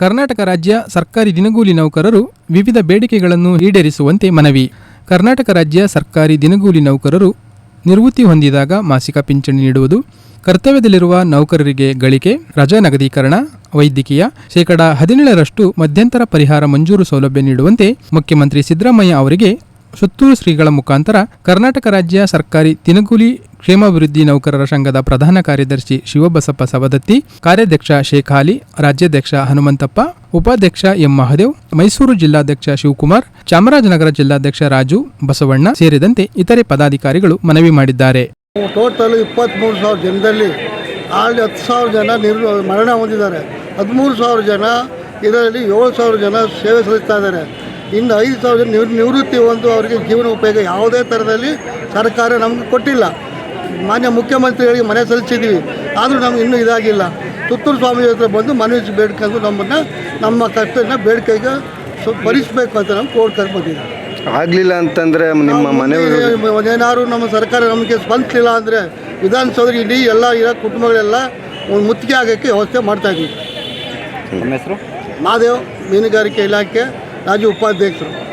ಕರ್ನಾಟಕ ರಾಜ್ಯ ಸರ್ಕಾರಿ ದಿನಗೂಲಿ ನೌಕರರು ವಿವಿಧ ಬೇಡಿಕೆಗಳನ್ನು ಈಡೇರಿಸುವಂತೆ ಮನವಿ. ಕರ್ನಾಟಕ ರಾಜ್ಯ ಸರ್ಕಾರಿ ದಿನಗೂಲಿ ನೌಕರರು ನಿವೃತ್ತಿ ಹೊಂದಿದಾಗ ಮಾಸಿಕ ಪಿಂಚಣಿ ನೀಡುವುದು, ಕರ್ತವ್ಯದಲ್ಲಿರುವ ನೌಕರರಿಗೆ ಗಳಿಕೆ, ರಜಾ ನಗದೀಕರಣ, ವೈದ್ಯಕೀಯ ಶೇಕಡಾ ಹದಿನೇಳರಷ್ಟು ಮಧ್ಯಂತರ ಪರಿಹಾರ ಮಂಜೂರು ಸೌಲಭ್ಯ ನೀಡುವಂತೆ ಮುಖ್ಯಮಂತ್ರಿ ಸಿದ್ದರಾಮಯ್ಯ ಅವರಿಗೆ ಸುತ್ತೂರು ಶ್ರೀಗಳ ಮುಖಾಂತರ ಕರ್ನಾಟಕ ರಾಜ್ಯ ಸರ್ಕಾರಿ ತಿನಗುಲಿ ಕ್ಷೇಮಾಭಿವೃದ್ಧಿ ನೌಕರರ ಸಂಘದ ಪ್ರಧಾನ ಕಾರ್ಯದರ್ಶಿ ಶಿವಬಸಪ್ಪ ಸವದತ್ತಿ, ಕಾರ್ಯಾಧ್ಯಕ್ಷ ಶೇಖಾಲಿ, ರಾಜ್ಯಾಧ್ಯಕ್ಷ ಹನುಮಂತಪ್ಪ, ಉಪಾಧ್ಯಕ್ಷ ಎಂ ಮಹದೇವ್, ಮೈಸೂರು ಜಿಲ್ಲಾಧ್ಯಕ್ಷ ಶಿವಕುಮಾರ್, ಚಾಮರಾಜನಗರ ಜಿಲ್ಲಾಧ್ಯಕ್ಷ ರಾಜು, ಬಸವಣ್ಣ ಸೇರಿದಂತೆ ಇತರೆ ಪದಾಧಿಕಾರಿಗಳು ಮನವಿ ಮಾಡಿದ್ದಾರೆ. ಟೋಟಲ್ ಇಪ್ಪತ್ತ್ಮೂರು ಸಾವಿರ ಜನದಲ್ಲಿ ಆಲ್ರೆಡಿ ಹತ್ತು ಸಾವಿರ ಜನ ನಿರ್ ಮರಣ ಹೊಂದಿದ್ದಾರೆ. ಹದಿಮೂರು ಸಾವಿರ ಜನ ಇದರಲ್ಲಿ ಏಳು ಸಾವಿರ ಜನ ಸೇವೆ ಸಲ್ಲಿಸ್ತಾ ಇದ್ದಾರೆ. ಇನ್ನು ಐದು ಸಾವಿರ ನಿವೃ ನಿವೃತ್ತಿ ಒಂದು ಅವರಿಗೆ ಜೀವನ ಉಪಯೋಗ ಯಾವುದೇ ಥರದಲ್ಲಿ ಸರ್ಕಾರ ನಮಗೆ ಕೊಟ್ಟಿಲ್ಲ. ಮಾನ್ಯ ಮುಖ್ಯಮಂತ್ರಿಗಳಿಗೆ ಮನೆ ಸಲ್ಲಿಸಿದ್ದೀವಿ. ಆದರೂ ನಮ್ಗೆ ಇನ್ನೂ ಇದಾಗಿಲ್ಲ. ಸುತ್ತೂರು ಸ್ವಾಮಿ ಹತ್ರ ಬಂದು ಮನವಿ ಬೇಡ್ಕೊಂಡು ನಮ್ಮನ್ನು ನಮ್ಮ ಕಷ್ಟನ ಬೇಡಿಕೆಗೆ ಸ್ವಲ್ಪ ಭರಿಸಬೇಕು ಅಂತ ನಾವು ಕೋರ್ಟ್ ಬಂದಿದ್ದೀವಿ ಆಗಲಿಲ್ಲ ಅಂತಂದರೆ ನಿಮ್ಮ ಮನೆ ಏನಾದ್ರು ನಮ್ಮ ಸರ್ಕಾರ ನಮಗೆ ಸ್ಪಂದಿಸಲಿಲ್ಲ ಅಂದರೆ ವಿಧಾನಸೌಧ ಇಡೀ ಎಲ್ಲ ಇರೋ ಕುಟುಂಬಗಳೆಲ್ಲ ಒಂದು ಮುತ್ತಿಗೆ ಆಗೋಕ್ಕೆ ವ್ಯವಸ್ಥೆ ಮಾಡ್ತಾಯಿದ್ದೀವಿ ನಮ್ಮ ಹೆಸರು? ಮಹಾದೇವ್ ಮೀನುಗಾರಿಕೆ ಇಲಾಖೆ ರಾಜ್ಯ ಉಪಾಧ್ಯಕ್ಷರು